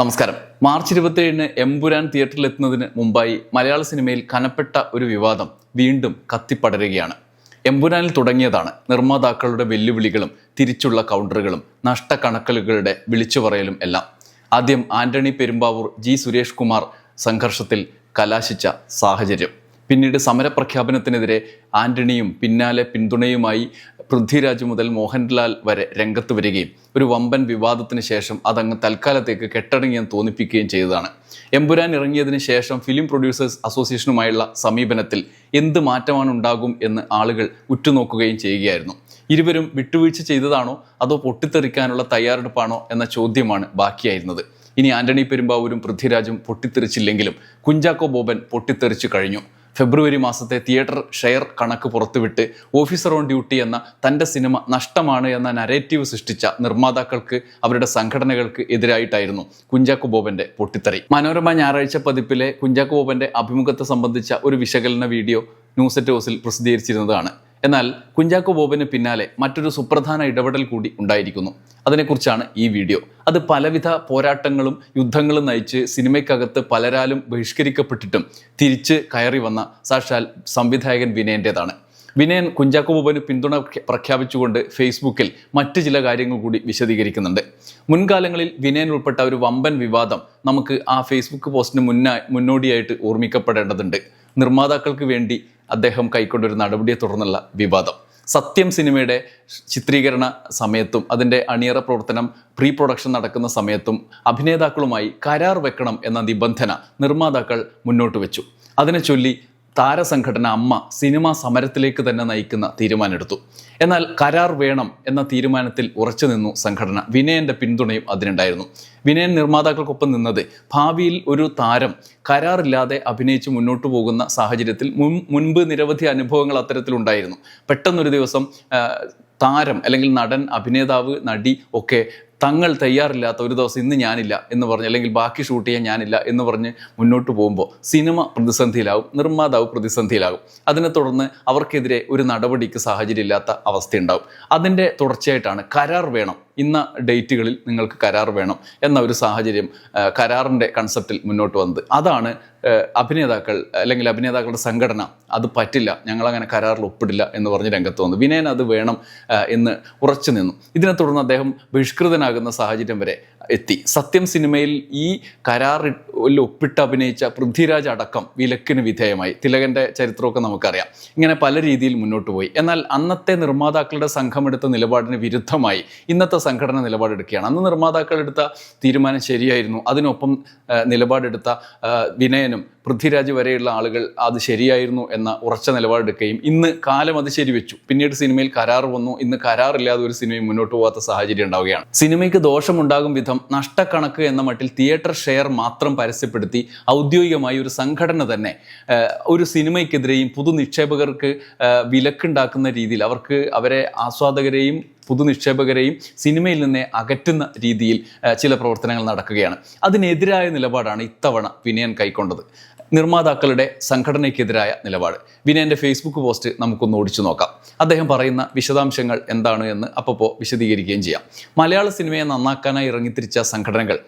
നമസ്കാരം. മാർച്ച് ഇരുപത്തിയേഴിന് എംപുരാൻ തിയേറ്ററിൽ എത്തുന്നതിന് മുമ്പായി മലയാള സിനിമയിൽ കനപ്പെട്ട ഒരു വിവാദം വീണ്ടും കത്തിപ്പടരുകയാണ്. എംപുരാനിൽ തുടങ്ങിയതാണ് നിർമ്മാതാക്കളുടെ വെല്ലുവിളികളും തിരിച്ചുള്ള കൗണ്ടറുകളും നഷ്ടക്കണക്കലുകളുടെ വിളിച്ചുപറയലും എല്ലാം. ആദ്യം ആന്റണി പെരുമ്പാവൂർ ജി സുരേഷ് കുമാർ സംഘർഷത്തിൽ കലാശിച്ച സാഹചര്യം. പിന്നീട് സമരപ്രഖ്യാപനത്തിനെതിരെ ആന്റണിയും പിന്നാലെ പിന്തുണയുമായി പൃഥ്വിരാജ് മുതൽ മോഹൻലാൽ വരെ രംഗത്ത് വരികയും ഒരു വമ്പൻ വിവാദത്തിന് ശേഷം അതങ്ങ് തൽക്കാലത്തേക്ക് കെട്ടടങ്ങിയാൻ തോന്നിപ്പിക്കുകയും ചെയ്തതാണ്. എമ്പുരാൻ ഇറങ്ങിയതിന് ശേഷം ഫിലിം പ്രൊഡ്യൂസേഴ്സ് അസോസിയേഷനുമായുള്ള സമീപനത്തിൽ എന്ത് മാറ്റമാണ് ഉണ്ടാകും എന്ന് ആളുകൾ ഉറ്റുനോക്കുകയും ചെയ്യുകയായിരുന്നു. ഇരുവരും വിട്ടുവീഴ്ച ചെയ്തതാണോ അതോ പൊട്ടിത്തെറിക്കാനുള്ള തയ്യാറെടുപ്പാണോ എന്ന ചോദ്യമാണ് ബാക്കിയായിരുന്നത്. ഇനി ആന്റണി പെരുമ്പാവൂരും പൃഥ്വിരാജും പൊട്ടിത്തെറിച്ചില്ലെങ്കിലും കുഞ്ചാക്കോ ബോബൻ പൊട്ടിത്തെറിച്ചു കഴിഞ്ഞു. ഫെബ്രുവരി മാസത്തെ തിയേറ്റർ ഷെയർ കണക്ക് പുറത്തുവിട്ട് ഓഫീസർ ഓൺ ഡ്യൂട്ടി എന്ന തന്റെ സിനിമ നഷ്ടമാണ് എന്ന നരേറ്റീവ് സൃഷ്ടിച്ച നിർമ്മാതാക്കൾക്ക് അവരുടെ സംഘടനകൾക്ക് എതിരായിട്ടായിരുന്നു കുഞ്ചാക്കോ ബോബന്റെ പൊട്ടിത്തെറി. മനോരമ ഞായറാഴ്ച പതിപ്പിലെ കുഞ്ചാക്കോ ബോബന്റെ അഭിമുഖത്തെ സംബന്ധിച്ച ഒരു വിശകലന വീഡിയോ ന്യൂസ് എറ്റ് ഹൗസിൽ പ്രസിദ്ധീകരിച്ചിരുന്നതാണ്. എന്നാൽ കുഞ്ചാക്കോ ബോബന് പിന്നാലെ മറ്റൊരു സുപ്രധാന ഇടപെടൽ കൂടി ഉണ്ടായിരിക്കുന്നു. അതിനെക്കുറിച്ചാണ് ഈ വീഡിയോ. അത് പലവിധ പോരാട്ടങ്ങളും യുദ്ധങ്ങളും നയിച്ച് സിനിമയ്ക്കകത്ത് പലരാലും ബഹിഷ്കരിക്കപ്പെട്ടിട്ടും തിരിച്ച് കയറി വന്ന സാക്ഷാൽ സംവിധായകൻ വിനയന്റെതാണ് വിനയൻ കുഞ്ചാക്കോ ബോബന് പിന്തുണ പ്രഖ്യാപിച്ചുകൊണ്ട് ഫേസ്ബുക്കിൽ മറ്റ് ചില കാര്യങ്ങൾ കൂടി വിശദീകരിക്കുന്നുണ്ട്. മുൻകാലങ്ങളിൽ വിനയൻ ഉൾപ്പെട്ട ഒരു വമ്പൻ വിവാദം നമുക്ക് ആ ഫേസ്ബുക്ക് പോസ്റ്റിന് മുന്നായി മുന്നോടിയായിട്ട് ഓർമ്മിക്കപ്പെടേണ്ടതുണ്ട്. നിർമ്മാതാക്കൾക്ക് വേണ്ടി അദ്ദേഹം കൈക്കൊണ്ടൊരു നടപടിയെ തുടർന്നുള്ള വിവാദം. സത്യം സിനിമയുടെ ചിത്രീകരണ സമയത്തും അതിന്റെ അണിയറ പ്രവർത്തനം പ്രീ പ്രൊഡക്ഷൻ നടക്കുന്ന സമയത്തും അഭിനേതാക്കളുമായി കരാർ വെക്കണം എന്ന നിബന്ധന നിർമ്മാതാക്കൾ മുന്നോട്ട് വെച്ചു. അതിനെ ചൊല്ലി താരസംഘടന അമ്മ സിനിമാ സമരത്തിലേക്ക് തന്നെ നയിക്കുന്ന തീരുമാനമെടുത്തു. എന്നാൽ കരാർ വേണം എന്ന തീരുമാനത്തിൽ ഉറച്ചു നിന്നു സംഘടന. വിനയന്റെ പിന്തുണയും അതിനുണ്ടായിരുന്നു. വിനയൻ നിർമ്മാതാക്കൾക്കൊപ്പം നിന്നത് ഭാവിയിൽ ഒരു താരം കരാറില്ലാതെ അഭിനയിച്ച് മുന്നോട്ടു പോകുന്ന സാഹചര്യത്തിൽ മുൻപ് നിരവധി അനുഭവങ്ങൾ അത്തരത്തിലുണ്ടായിരുന്നു. പെട്ടെന്നൊരു ദിവസം താരം അല്ലെങ്കിൽ നടൻ അഭിനേതാവ് നടി ഒക്കെ തങ്ങൾ തയ്യാറില്ലാത്ത ഒരു ദിവസം ഇന്ന് ഞാനില്ല എന്ന് പറഞ്ഞ് അല്ലെങ്കിൽ ബാക്കി ഷൂട്ട് ചെയ്യാൻ ഞാനില്ല എന്ന് പറഞ്ഞ് മുന്നോട്ട് പോകുമ്പോൾ സിനിമ പ്രതിസന്ധിയിലാവും നിർമ്മാതാവ് പ്രതിസന്ധിയിലാകും. അതിനെ തുടർന്ന് അവർക്കെതിരെ ഒരു നടപടിക്ക് സാഹചര്യമില്ലാത്ത അവസ്ഥയുണ്ടാവും അതിന്റെ തുടർച്ചയായിട്ടാണ് കരാർ വേണം. ഇന്ന ഡേറ്റുകളിൽ നിങ്ങൾക്ക് കരാർ വേണം എന്ന ഒരു സാഹചര്യം കരാറിന്റെ കൺസെപ്റ്റിൽ മുന്നോട്ട് വന്നത്. അതാണ് അഭിനേതാക്കൾ അല്ലെങ്കിൽ അഭിനേതാക്കളുടെ സംഘടന അത് പറ്റില്ല ഞങ്ങളങ്ങനെ കരാറിൽ ഒപ്പിടില്ല എന്ന് പറഞ്ഞ് രംഗത്ത് വന്നു. വിനയൻ അത് വേണം എന്ന് ഉറച്ചു നിന്നു. ഇതിനെ തുടർന്ന് അദ്ദേഹം ബഹിഷ്കൃതനാകുന്ന സാഹചര്യം വരെ എത്തി. സത്യം സിനിമയിൽ ഈ കരാറിൽ ഒപ്പിട്ട് അഭിനയിച്ച പൃഥ്വിരാജ് അടക്കം വിലക്കിന് വിധേയമായി. തിലകന്റെ ചരിത്രമൊക്കെ നമുക്കറിയാം. ഇങ്ങനെ പല രീതിയിൽ മുന്നോട്ട് പോയി. എന്നാൽ അന്നത്തെ നിർമ്മാതാക്കളുടെ സംഘമെടുത്ത നിലപാടിന് വിരുദ്ധമായി ഇന്നത്തെ സംഘടന നിലപാടെടുക്കുകയാണ്. അന്ന് നിർമ്മാതാക്കളെടുത്ത തീരുമാനം ശരിയായിരുന്നു. അതിനൊപ്പം നിലപാടെടുത്ത വിനയനും പൃഥ്വിരാജ് വരെയുള്ള ആളുകൾ അത് ശരിയായിരുന്നു എന്ന ഉറച്ച നിലപാടെടുക്കുകയും ഇന്ന് കാലം അത് ശരിവെച്ചു. പിന്നീട് സിനിമയിൽ കരാർ വന്നു. ഇന്ന് കരാറില്ലാതെ ഒരു സിനിമയും മുന്നോട്ട് പോകാത്ത സാഹചര്യം ഉണ്ടാവുകയാണ്. സിനിമയ്ക്ക് ദോഷമുണ്ടാകും വിധം നഷ്ടക്കണക്ക് എന്ന മട്ടിൽ തിയേറ്റർ ഷെയർ മാത്രം പരസ്യപ്പെടുത്തി ഔദ്യോഗികമായി ഒരു സംഘടന തന്നെ ഒരു സിനിമയ്ക്കെതിരെയും പുതു നിക്ഷേപകർക്ക് വിലക്കുണ്ടാക്കുന്ന രീതിയിൽ അവർക്ക് അവരെ ആസ്വാദകരെയും പുതു നിക്ഷേപകരെയും സിനിമയിൽ നിന്ന് അകറ്റുന്ന രീതിയിൽ ചില പ്രവർത്തനങ്ങൾ നടക്കുകയാണ്. അതിനെതിരായ നിലപാടാണ് ഇത്തവണ വിനയൻ കൈക്കൊണ്ടത്. നിർമ്മാതാക്കളുടെ സംഘടനയ്ക്കെതിരായ നിലപാട്. വിനയന്റെ ഫേസ്ബുക്ക് പോസ്റ്റ് നമുക്കൊന്ന് ഓടിച്ചു നോക്കാം. അദ്ദേഹം പറയുന്ന വിശദാംശങ്ങൾ എന്താണ് എന്ന് അപ്പോൾ വിശദീകരിക്കുകയും ചെയ്യാം. മലയാള സിനിമയെ നന്നാക്കാനായി ഇറങ്ങിത്തിരിച്ച സംഘടനകൾ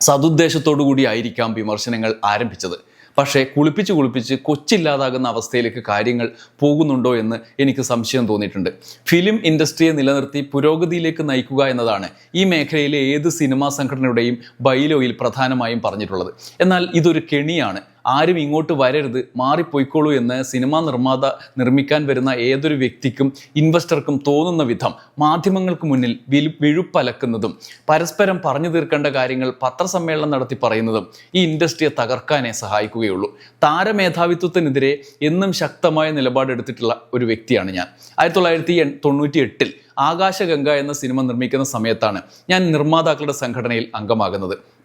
സതുദ്ദേശത്തോടു കൂടിയായിരിക്കാം വിമർശനങ്ങൾ ആരംഭിച്ചത്. പക്ഷേ കുളിപ്പിച്ച് കുളിപ്പിച്ച് കൊച്ചില്ലാതാകുന്ന അവസ്ഥയിലേക്ക് കാര്യങ്ങൾ പോകുന്നുണ്ടോ എന്ന് എനിക്ക് സംശയം തോന്നിയിട്ടുണ്ട്. ഫിലിം ഇൻഡസ്ട്രിയെ നിലനിർത്തി പുരോഗതിയിലേക്ക് നയിക്കുക എന്നതാണ് ഈ മേഖലയിലെ ഏത് സിനിമാ സംഘടനയുടെയും ബൈലോയിൽ പ്രധാനമായും പറഞ്ഞിട്ടുള്ളത്. എന്നാൽ ഇതൊരു കെണിയാണ്. ആരും ഇങ്ങോട്ട് വരരുത് മാറിപ്പോയിക്കോളൂ എന്ന് സിനിമാ നിർമ്മാത നിർമ്മിക്കാൻ വരുന്ന ഏതൊരു വ്യക്തിക്കും ഇൻവെസ്റ്റർക്കും തോന്നുന്ന വിധം മാധ്യമങ്ങൾക്ക് മുന്നിൽ വിഴുപ്പലക്കുന്നതും പരസ്പരം പറഞ്ഞു തീർക്കേണ്ട കാര്യങ്ങൾ പത്രസമ്മേളനം നടത്തി പറയുന്നതും ഈ ഇൻഡസ്ട്രിയെ തകർക്കാനേ സഹായിക്കുകയുള്ളൂ. താരമേധാവിത്വത്തിനെതിരെ എന്നും ശക്തമായ നിലപാടെടുത്തിട്ടുള്ള ഒരു വ്യക്തിയാണ് ഞാൻ. ആയിരത്തി തൊള്ളായിരത്തി തൊണ്ണൂറ്റി എട്ടിൽ ആകാശഗംഗ എന്ന സിനിമ നിർമ്മിക്കുന്ന സമയത്താണ് ഞാൻ നിർമ്മാതാക്കളുടെ സംഘടനയിൽ അംഗമാകുന്നത്.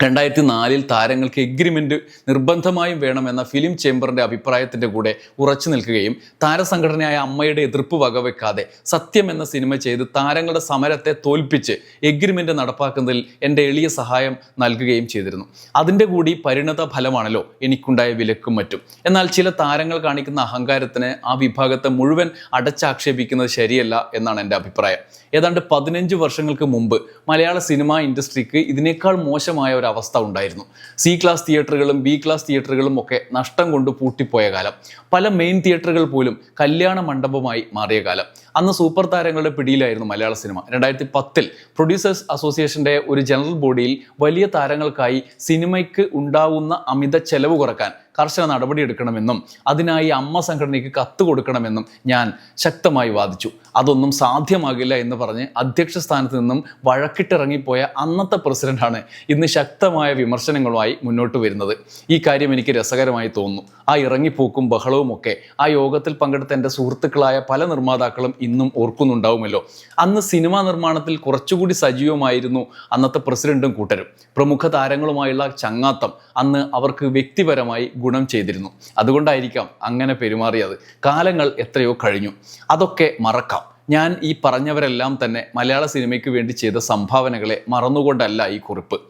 രണ്ടായിരത്തി നാലിൽ താരങ്ങൾക്ക് എഗ്രിമെന്റ് നിർബന്ധമായും വേണമെന്ന ഫിലിം ചേംബറിന്റെ അഭിപ്രായത്തിന്റെ കൂടെ ഉറച്ചു നിൽക്കുകയും താരസംഘടനയായ അമ്മയുടെ എതിർപ്പ് വകവെക്കാതെ സത്യം എന്ന സിനിമ ചെയ്ത് താരങ്ങളുടെ സമരത്തെ തോൽപ്പിച്ച് എഗ്രിമെന്റ് നടപ്പാക്കുന്നതിൽ എന്റെ എളിയ സഹായം നൽകുകയും ചെയ്തിരുന്നു. അതിന്റെ കൂടി പരിണത ഫലമാണല്ലോ എനിക്കുണ്ടായ വിലക്കും മറ്റും. എന്നാൽ ചില താരങ്ങൾ കാണിക്കുന്ന അഹങ്കാരത്തിന് ആ വിഭാഗത്തെ മുഴുവൻ അടച്ചാക്ഷേപിക്കുന്നത് ശരിയല്ല എന്നാണ് എന്റെ അഭിപ്രായം. ഏതാണ്ട് പതിനഞ്ച് വർഷങ്ങൾക്ക് മുമ്പ് മലയാള സിനിമാ ഇൻഡസ്ട്രിക്ക് ഇതിനേക്കാൾ മോശമായ ഒരു അവസ്ഥ ഉണ്ടായിരുന്നു. സി ക്ലാസ് തിയേറ്ററുകളും ബി ക്ലാസ് തിയേറ്ററുകളും ഒക്കെ നഷ്ടം കൊണ്ട് പൂട്ടിപ്പോയ കാലം. പല മെയിൻ തിയേറ്ററുകൾ പോലും കല്യാണ മണ്ഡപമായി മാറിയ കാലം. അന്ന് സൂപ്പർ താരങ്ങളുടെ പിടിയിലായിരുന്നു മലയാള സിനിമ. രണ്ടായിരത്തി പത്തിൽ പ്രൊഡ്യൂസേഴ്സ് അസോസിയേഷന്റെ ഒരു ജനറൽ ബോഡിയിൽ വലിയ താരങ്ങൾക്കായി സിനിമയ്ക്ക് ഉണ്ടാവുന്ന അമിത ചെലവ് കുറയ്ക്കാൻ കർശന നടപടിയെടുക്കണമെന്നും അതിനായി അമ്മ സംഘടനയ്ക്ക് കത്ത് കൊടുക്കണമെന്നും ഞാൻ ശക്തമായി വാദിച്ചു. അതൊന്നും സാധ്യമാകില്ല എന്ന് പറഞ്ഞ് അധ്യക്ഷ സ്ഥാനത്ത് നിന്നും വഴക്കിട്ടിറങ്ങിപ്പോയ അന്നത്തെ പ്രസിഡന്റാണ് ഇന്ന് ശക്തമായ വിമർശനങ്ങളുമായി മുന്നോട്ട് വരുന്നത്. ഈ കാര്യം എനിക്ക് രസകരമായി തോന്നുന്നു. ആ ഇറങ്ങിപ്പോക്കും ബഹളവും ഒക്കെ ആ യോഗത്തിൽ പങ്കെടുത്ത എന്റെ സുഹൃത്തുക്കളായ പല നിർമ്മാതാക്കളും ഇന്നും ഓർക്കുന്നുണ്ടാവുമല്ലോ. അന്ന് സിനിമാ നിർമ്മാണത്തിൽ കുറച്ചുകൂടി സജീവമായിരുന്നു അന്നത്തെ പ്രസിഡന്റും കൂട്ടരും. പ്രമുഖ താരങ്ങളുമായുള്ള ചങ്ങാത്തം അന്ന് അവർക്ക് വ്യക്തിപരമായി ഗുണം ചെയ്തിരുന്നു. അതുകൊണ്ടായിരിക്കാം അങ്ങനെ പെരുമാറിയത്. കാലങ്ങൾ എത്രയോ കഴിഞ്ഞു. അതൊക്കെ മറക്കാം. ഞാൻ ഈ പറഞ്ഞവരെല്ലാം തന്നെ മലയാള സിനിമയ്ക്ക് വേണ്ടി ചെയ്ത സംഭാവനകളെ മറന്നുകൊണ്ടല്ല ഈ കുറിപ്പ്.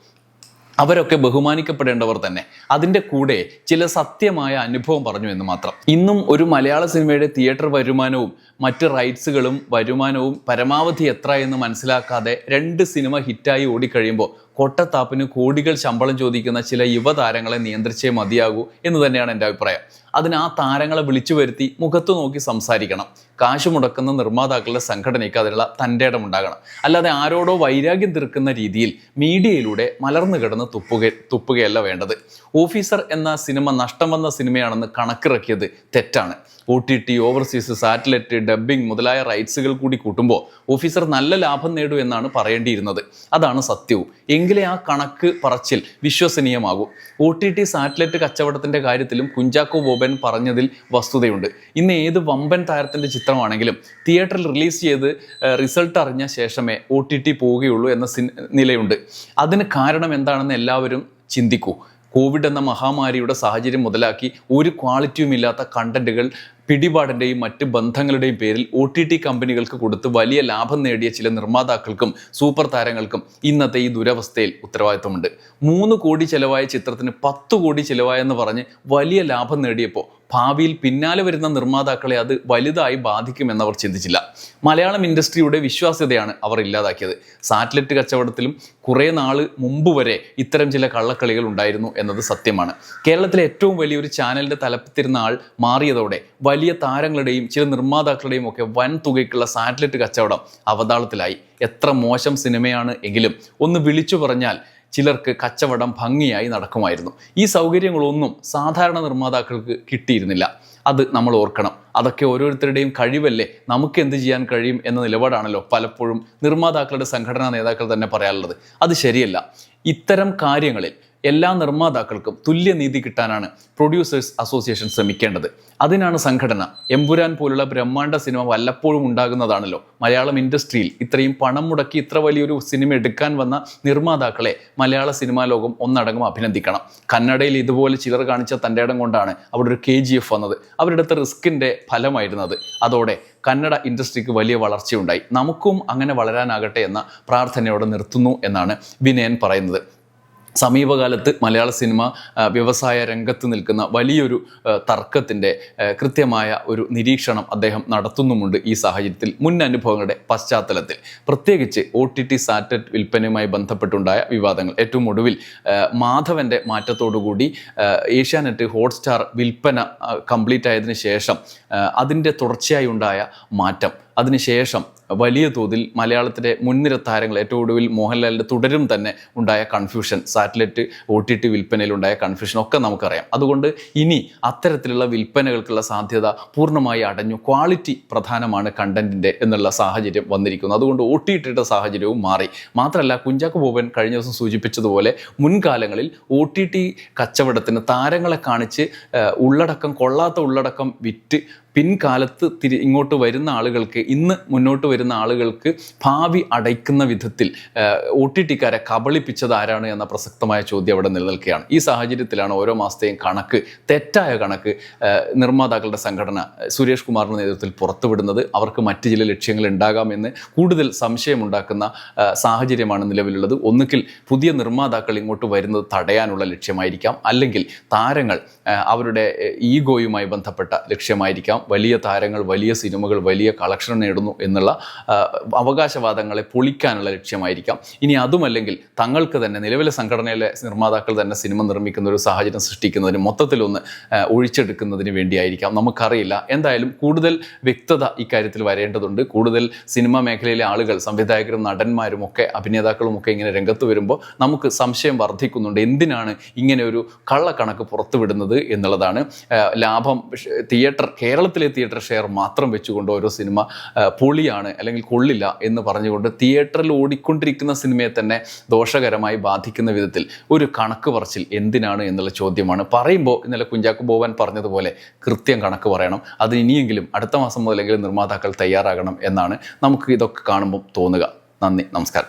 അവരൊക്കെ ബഹുമാനിക്കപ്പെടേണ്ടവർ തന്നെ. അതിന്റെ കൂടെ ചില സത്യമായ അനുഭവം പറഞ്ഞു എന്ന് മാത്രം. ഇന്നും ഒരു മലയാള സിനിമയുടെ തിയേറ്റർ വരുമാനവും മറ്റ് റൈറ്റ്സുകളും വരുമാനവും പരമാവധി എത്ര എന്ന് മനസ്സിലാക്കാതെ രണ്ട് സിനിമ ഹിറ്റായി ഓടിക്കഴിയുമ്പോൾ കൊട്ടത്താപ്പിന് കോടികൾ ശമ്പളം ചോദിക്കുന്ന ചില യുവതാരങ്ങളെ നിയന്ത്രിച്ചേ മതിയാകൂ എന്ന് തന്നെയാണ് എന്റെ അഭിപ്രായം. അതിന് ആ താരങ്ങളെ വിളിച്ചു വരുത്തി മുഖത്ത് നോക്കി സംസാരിക്കണം. കാശ് മുടക്കുന്ന നിർമ്മാതാക്കളുടെ സംഘടനയ്ക്ക് അതിനുള്ള തന്റെ ഇടം ഉണ്ടാകണം. അല്ലാതെ ആരോടോ വൈരാഗ്യം തീർക്കുന്ന രീതിയിൽ മീഡിയയിലൂടെ മലർന്നു കിടന്ന് തുപ്പുക തുപ്പുകയല്ല വേണ്ടത്. ഓഫീസർ എന്ന സിനിമ നഷ്ടം വന്ന സിനിമയാണെന്ന് കണക്കിറക്കിയത് തെറ്റാണ്. O T T overseas satellite dubbing മുതലായ റൈറ്റ്സുകൾ കൂടി കൂട്ടുമ്പോൾ ഓഫീസർ നല്ല ലാഭം നേടൂ എന്നാണ് പറയേണ്ടിയിരുന്നത്. അതാണ് സത്യവും. എങ്കിലേ ആ കണക്ക് പറച്ചിൽ വിശ്വസനീയമാകൂ. ഒ ടി ടി സാറ്റലൈറ്റ് കച്ചവടത്തിന്റെ കാര്യത്തിലും കുഞ്ചാക്കോ ബോബൻ പറഞ്ഞതിൽ വസ്തുതയുണ്ട്. ഇന്ന് ഏത് വമ്പൻ താരത്തിന്റെ ചിത്രമാണെങ്കിലും തിയേറ്ററിൽ റിലീസ് ചെയ്ത് റിസൾട്ട് അറിഞ്ഞ ശേഷമേ ഒ ടി ടി പോവുകയുള്ളൂ എന്ന നിലയുണ്ട്. അതിന് കാരണം എന്താണെന്ന് എല്ലാവരും ചിന്തിക്കൂ. കോവിഡ് എന്ന മഹാമാരിയുടെ സാഹചര്യം മുതലാക്കി ഒരു ക്വാളിറ്റിയും ഇല്ലാത്ത കണ്ടന്റുകൾ പിടിപാടിന്റെയും മറ്റ് ബന്ധങ്ങളുടെയും പേരിൽ ഒ ടി ടി കമ്പനികൾക്ക് കൊടുത്ത് വലിയ ലാഭം നേടിയ ചില നിർമ്മാതാക്കൾക്കും സൂപ്പർ താരങ്ങൾക്കും ഇന്നത്തെ ഈ ദുരവസ്ഥയിൽ ഉത്തരവാദിത്വമുണ്ട്. മൂന്ന് കോടി ചെലവായ ചിത്രത്തിന് പത്ത് കോടി ചിലവായെന്ന് പറഞ്ഞ് വലിയ ലാഭം നേടിയപ്പോൾ ഭാവിയിൽ പിന്നാലെ വരുന്ന നിർമ്മാതാക്കളെ അത് വലുതായി ബാധിക്കുമെന്നവർ ചിന്തിച്ചില്ല. മലയാളം ഇൻഡസ്ട്രിയുടെ വിശ്വാസ്യതയാണ് അവർ ഇല്ലാതാക്കിയത്. സാറ്റലൈറ്റ് കച്ചവടത്തിലും കുറേ നാൾ മുമ്പ് വരെ ഇത്തരം ചില കള്ളക്കളികൾ ഉണ്ടായിരുന്നു എന്നത് സത്യമാണ്. കേരളത്തിലെ ഏറ്റവും വലിയൊരു ചാനലിന്റെ തലപ്പത്തിരുന്ന ആൾ മാറിയതോടെ വലിയ താരങ്ങളുടെയും ചില നിർമ്മാതാക്കളുടെയും ഒക്കെ വൻ തുകയ്ക്കുള്ള സാറ്റലൈറ്റ് കച്ചവടം അവതാളത്തിലായി. എത്ര മോശം സിനിമയാണ് എങ്കിലും ഒന്ന് വിളിച്ചു പറഞ്ഞാൽ ചിലർക്ക് കച്ചവടം ഭംഗിയായി നടക്കുമായിരുന്നു. ഈ സൗകര്യങ്ങളൊന്നും സാധാരണ നിർമ്മാതാക്കൾക്ക് കിട്ടിയിരുന്നില്ല. അത് നമ്മൾ ഓർക്കണം. അതൊക്കെ ഓരോരുത്തരുടെയും കഴിവല്ലേ? നമുക്ക് എന്ത് ചെയ്യാൻ കഴിയും എന്ന നിലപാടാണല്ലോ പലപ്പോഴും നിർമ്മാതാക്കളുടെ സംഘടനാ നേതാക്കൾ തന്നെ പറയാറുള്ളത്. അത് ശരിയല്ല. ഇത്തരം കാര്യങ്ങളിൽ എല്ലാ നിർമ്മാതാക്കൾക്കും തുല്യനീതി കിട്ടാനാണ് പ്രൊഡ്യൂസേഴ്സ് അസോസിയേഷൻ ശ്രമിക്കേണ്ടത്. അതിനാണ് സംഘടന. എമ്പുരാൻ പോലുള്ള ബ്രഹ്മാണ്ഡ സിനിമ വല്ലപ്പോഴും ഉണ്ടാകുന്നതാണല്ലോ. മലയാളം ഇൻഡസ്ട്രിയിൽ ഇത്രയും പണം മുടക്കി ഇത്ര വലിയൊരു സിനിമ എടുക്കാൻ വന്ന നിർമ്മാതാക്കളെ മലയാള സിനിമാ ലോകം ഒന്നടങ്കം അഭിനന്ദിക്കണം. കന്നഡയിൽ ഇതുപോലെ ചിലർ കാണിച്ച തന്റെ ഇടം കൊണ്ടാണ് അവിടെ ഒരു കെ ജി എഫ് വന്നത്. അവരെടുത്ത റിസ്കിന്റെ ഫലമായിരുന്നത്. അതോടെ കന്നഡ ഇൻഡസ്ട്രിക്ക് വലിയ വളർച്ചയുണ്ടായി. നമുക്കും അങ്ങനെ വളരാനാകട്ടെ എന്ന പ്രാർത്ഥനയോടെ നിർത്തുന്നു എന്നാണ് വിനയൻ പറയുന്നത്. സമീപകാലത്ത് മലയാള സിനിമ വ്യവസായ രംഗത്ത് നിൽക്കുന്ന വലിയൊരു തർക്കത്തിന്റെ കൃത്യമായ ഒരു നിരീക്ഷണം അദ്ദേഹം നടത്തുന്നുമുണ്ട് ഈ സാഹചര്യത്തിൽ. മുൻ അനുഭവങ്ങളുടെ പശ്ചാത്തലത്തിൽ പ്രത്യേകിച്ച് ഒ ടി ടി സാറ്റലൈറ്റ് വിൽപ്പനയുമായി ബന്ധപ്പെട്ടുണ്ടായ വിവാദങ്ങൾ. ഏറ്റവും ഒടുവിൽ മാധവന്റെ മാറ്റത്തോടുകൂടി ഏഷ്യാനെറ്റ് ഹോട്ട്സ്റ്റാർ വിൽപ്പന കംപ്ലീറ്റ് ആയതിനു ശേഷം അതിന്റെ തുടർച്ചയായി ഉണ്ടായ മാറ്റം. അതിനുശേഷം വലിയ തോതിൽ മലയാളത്തിലെ മുൻനിര താരങ്ങൾ ഏറ്റവും ഒടുവിൽ മോഹൻലാലിന്റെ തുടരും തന്നെ ഉണ്ടായ confusion satellite O T T വിൽപ്പനയിലുണ്ടായ confusion ഒക്കെ നമുക്കറിയാം. അതുകൊണ്ട് ഇനി അത്തരത്തിലുള്ള വിൽപ്പനകൾക്കുള്ള സാധ്യത പൂർണമായി അടഞ്ഞു ക്വാളിറ്റി പ്രധാനമാണ് കണ്ടന്റിന്റെ എന്നുള്ള സാഹചര്യം വന്നിരിക്കുന്നു. അതുകൊണ്ട് ഒ ടി ടിയുടെ സാഹചര്യവും മാറി. മാത്രമല്ല കുഞ്ചാക്കോ ബോബൻ കഴിഞ്ഞ ദിവസം സൂചിപ്പിച്ചതുപോലെ മുൻകാലങ്ങളിൽ ഒ ടി ടി കച്ചവടത്തിന് താരങ്ങളെ കാണിച്ച് ഉള്ളടക്കം കൊള്ളാത്ത ഉള്ളടക്കം വിറ്റ് പിൻകാലത്ത് തിരി ഇങ്ങോട്ട് വരുന്ന ആളുകൾക്ക് ഇന്ന് മുന്നോട്ട് വരുന്ന ആളുകൾക്ക് ഭാവി അടയ്ക്കുന്ന വിധത്തിൽ ഒ ടി ടിക്കാരെ കബളിപ്പിച്ചത് ആരാണ് എന്ന പ്രസക്തമായ ചോദ്യം അവിടെ നിലനിൽക്കുകയാണ്. ഈ സാഹചര്യത്തിലാണ് ഓരോ മാസത്തെയും കണക്ക് തെറ്റായ കണക്ക് നിർമ്മാതാക്കളുടെ സംഘടന സുരേഷ് കുമാറിന്റെ നേതൃത്വത്തിൽ പുറത്തുവിടുന്നത്. അവർക്ക് മറ്റ് ചില ലക്ഷ്യങ്ങൾ ഉണ്ടാകാമെന്ന് കൂടുതൽ സംശയമുണ്ടാക്കുന്ന സാഹചര്യമാണ് നിലവിലുള്ളത്. ഒന്നുകിൽ പുതിയ നിർമ്മാതാക്കൾ ഇങ്ങോട്ട് വരുന്നത് തടയാനുള്ള ലക്ഷ്യമായിരിക്കാം. അല്ലെങ്കിൽ താരങ്ങൾ അവരുടെ ഈഗോയുമായി ബന്ധപ്പെട്ട ലക്ഷ്യമായിരിക്കാം. വലിയ താരങ്ങൾ വലിയ സിനിമകൾ വലിയ കളക്ഷൻ നേടുന്നു എന്നുള്ള അവകാശവാദങ്ങളെ പൊളിക്കാനുള്ള ലക്ഷ്യമായിരിക്കാം. ഇനി അതുമല്ലെങ്കിൽ തങ്ങൾക്ക് തന്നെ നിലവിലെ സംഘടനയിലെ നിർമ്മാതാക്കൾ തന്നെ സിനിമ നിർമ്മിക്കുന്ന ഒരു സാഹചര്യം സൃഷ്ടിക്കുന്നതിന് മൊത്തത്തിലൊന്ന് ഒഴിച്ചെടുക്കുന്നതിന് വേണ്ടിയായിരിക്കാം. നമുക്കറിയില്ല. എന്തായാലും കൂടുതൽ വ്യക്തത ഇക്കാര്യത്തിൽ വരേണ്ടതുണ്ട്. കൂടുതൽ സിനിമാ മേഖലയിലെ ആളുകൾ സംവിധായകരും നടന്മാരും ഒക്കെ അഭിനേതാക്കളും ഒക്കെ ഇങ്ങനെ രംഗത്ത് വരുമ്പോൾ നമുക്ക് സംശയം വർദ്ധിക്കുന്നുണ്ട്. എന്തിനാണ് ഇങ്ങനെ ഒരു കള്ളക്കണക്ക് പുറത്തുവിടുന്നത് എന്നുള്ളതാണ് ലാഭം തിയേറ്റർ തിയേറ്റർ കേരളത്തിലെ തിയേറ്റർ ഷെയർ മാത്രം വെച്ചുകൊണ്ട് ഓരോ സിനിമ പുളിയാണ് അല്ലെങ്കിൽ കൊള്ളില്ല എന്ന് പറഞ്ഞുകൊണ്ട് തിയേറ്ററിൽ ഓടിക്കൊണ്ടിരിക്കുന്ന സിനിമയെ തന്നെ ദോഷകരമായി ബാധിക്കുന്ന വിധത്തിൽ ഒരു കണക്ക് പറച്ചിൽ എന്തിനാണ് എന്നുള്ള ചോദ്യമാണ്. പറയുമ്പോൾ ഇന്നലെ കുഞ്ചാക്കു ബോവൻ പറഞ്ഞതുപോലെ കൃത്യം കണക്ക് പറയണം. അത് ഇനിയെങ്കിലും അടുത്ത മാസം മുതലെങ്കിലും നിർമ്മാതാക്കൾ തയ്യാറാകണം എന്നാണ് നമുക്ക് ഇതൊക്കെ കാണുമ്പോൾ തോന്നുക. നന്ദി നമസ്കാരം.